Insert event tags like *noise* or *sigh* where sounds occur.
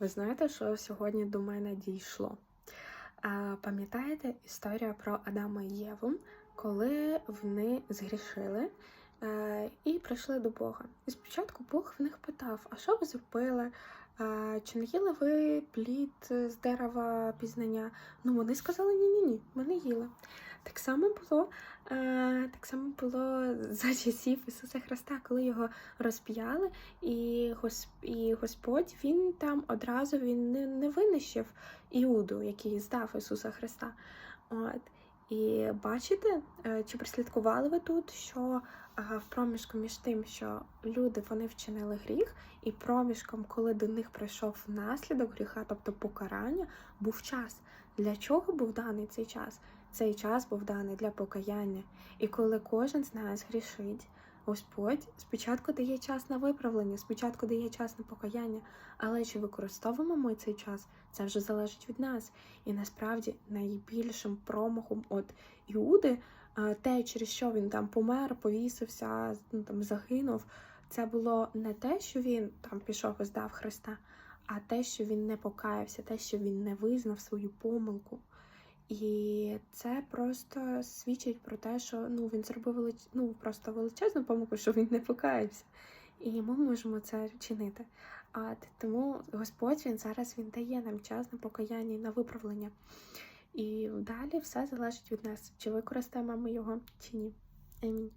Ви знаєте, що сьогодні до мене дійшло? А, Пам'ятаєте історію про Адама і Єву, коли вони згрішили а, і прийшли до Бога? І спочатку Бог в них питав: А що ви зробили? Чи не їли ви плід з дерева пізнання? Ну, вони сказали ні-ні ні, ми не їли. Так само було, е, так само було *laughs* за часів Ісуса Христа, коли його розп'яли, і, і Господь він там одразу він не, не винищив Іуду, який здав Ісуса Христа. От. І бачите, е, чи прослідкували ви тут, що в проміжку між тим, що люди вони вчинили гріх, і проміжком, коли до них прийшов наслідок гріха, тобто покарання, був час. Для чого був даний цей час? Цей час був даний для покаяння. І коли кожен з нас грішить, Господь спочатку дає час на виправлення, спочатку дає час на покаяння, але чи використовуємо ми цей час, це вже залежить від нас. І насправді найбільшим промахом от Іуди, те, через що він там помер, повісився, ну, там загинув, це було не те, що він там пішов і здав Христа, а те, що він не покаявся, те, що він не визнав свою помилку. І це просто свідчить про те, що ну він зробив велич... ну, просто величезну помилку, що він не покаявся. І ми можемо це вчинити. А тому Господь він зараз він дає нам час на покаяння і на виправлення. І далі все залежить від нас, чи використаємо ми його, чи ні. Амінь.